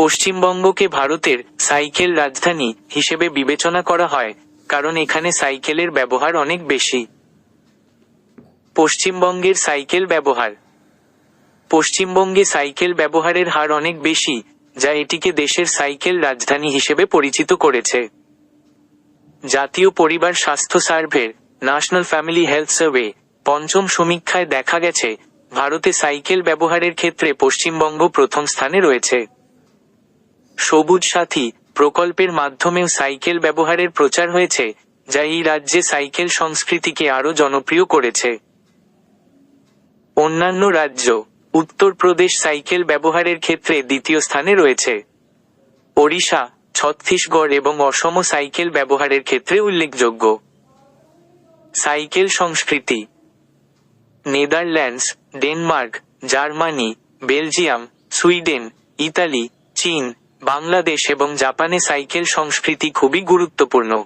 পশ্চিমবঙ্গকে ভারতের সাইকেল রাজধানী হিসেবে বিবেচনা করা হয়, কারণ এখানে সাইকেলের ব্যবহার অনেক বেশি। পশ্চিমবঙ্গের সাইকেল ব্যবহার। পশ্চিমবঙ্গে সাইকেল ব্যবহারের হার অনেক বেশি, যা এটিকে দেশের সাইকেল রাজধানী হিসেবে পরিচিত করেছে। জাতীয় পরিবার স্বাস্থ্য সার্ভের, ন্যাশনাল ফ্যামিলি হেলথ সার্ভে, পঞ্চম সমীক্ষায় দেখা গেছে, ভারতে সাইকেল ব্যবহারের ক্ষেত্রে পশ্চিমবঙ্গ প্রথম স্থানে রয়েছে। সবুজ সাথী প্রকল্পের মাধ্যমেও সাইকেল ব্যবহারের প্রচার হয়েছে, যা এই রাজ্যে সাইকেল সংস্কৃতিকে আরও জনপ্রিয় করেছে। অন্যান্য রাজ্য উত্তরপ্রদেশ সাইকেল ব্যবহারের ক্ষেত্রে দ্বিতীয় স্থানে রয়েছে। ওড়িশা, ছত্তিশগড় এবং অসম সাইকেল ব্যবহারের ক্ষেত্রে উল্লেখযোগ্য। সাইকেল সংস্কৃতি। Netherlands, Denmark, Germany, Belgium, Sweden, Italy, চীন বাংলাদেশ এবং জাপানে সাইকেল সংস্কৃতি খুবই গুরুত্বপূর্ণ।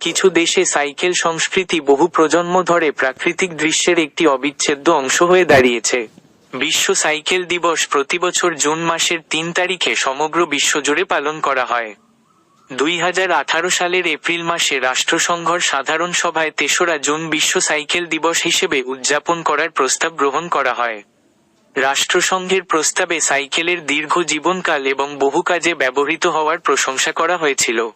কিছু দেশে সাইকেল সংস্কৃতি বহু প্রজন্ম ধরে প্রাকৃতিক দৃশ্যের একটি অবিচ্ছেদ্য অংশ হয়ে দাঁড়িয়েছে। বিশ্ব সাইকেল দিবস প্রতিবছর জুন মাসের তিন তারিখে সমগ্র বিশ্বজুড়ে পালন করা হয়। দুই হাজার আঠারো সালের এপ্রিল মাসে রাষ্ট্রসংঘর সাধারণ সভায় তেসরা জুন বিশ্ব সাইকেল দিবস হিসেবে উদযাপন করার প্রস্তাব গ্রহণ করা হয়। রাষ্ট্রসংঘের প্রস্তাবে সাইকেলের দীর্ঘ জীবনকাল এবং বহু কাজে ব্যবহৃত হওয়ার প্রশংসা করা হয়েছিল।